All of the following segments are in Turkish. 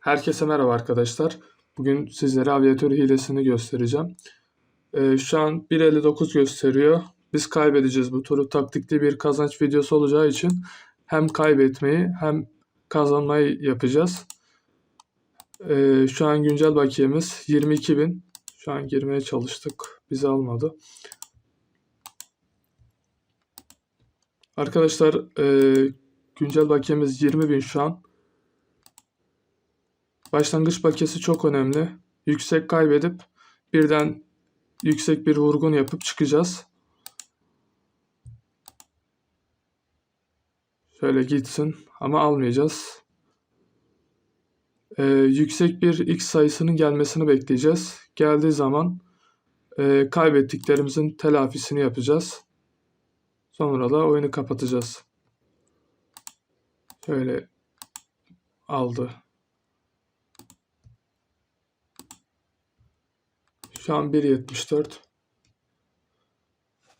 Herkese merhaba arkadaşlar. Bugün sizlere aviatör hilesini göstereceğim. Ee, şu an 1.59 gösteriyor. Biz kaybedeceğiz bu turu. Taktikli bir kazanç videosu olacağı için hem kaybetmeyi hem kazanmayı yapacağız. Ee, şu an güncel bakiyemiz 22.000. Şu an girmeye çalıştık. Bizi almadı. Arkadaşlar e, güncel bakiyemiz 20.000 şu an. Başlangıç bakiyesi çok önemli. Yüksek kaybedip birden yüksek bir vurgun yapıp çıkacağız. Şöyle gitsin ama almayacağız. Ee, yüksek bir x sayısının gelmesini bekleyeceğiz. Geldiği zaman e, kaybettiklerimizin telafisini yapacağız. Sonra da oyunu kapatacağız. Şöyle aldı. Şu an 1.74.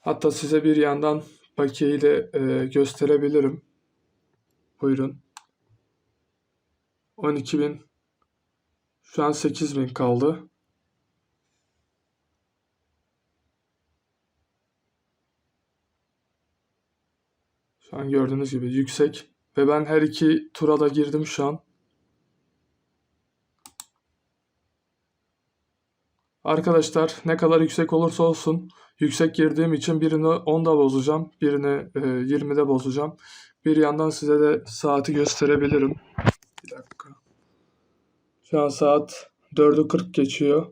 Hatta size bir yandan bakiyeyi de e, gösterebilirim. Buyurun. 12.000. Şu an 8.000 kaldı. Şu an gördüğünüz gibi yüksek. Ve ben her iki tura da girdim şu an. Arkadaşlar ne kadar yüksek olursa olsun yüksek girdiğim için birini 10'da bozacağım. Birini e, 20'de bozacağım. Bir yandan size de saati gösterebilirim. Bir dakika. Şu an saat 4'ü 40 geçiyor.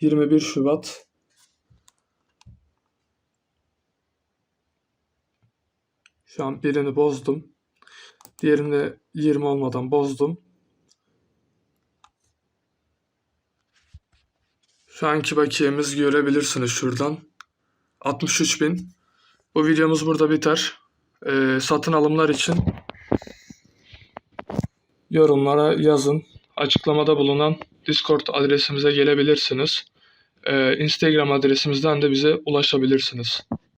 21 Şubat. Şu an birini bozdum. Diğerini de 20 olmadan bozdum. Şu anki bakiyemiz görebilirsiniz şuradan. 63.000. Bu videomuz burada biter. Ee, satın alımlar için yorumlara yazın. Açıklamada bulunan Discord adresimize gelebilirsiniz. Ee, Instagram adresimizden de bize ulaşabilirsiniz.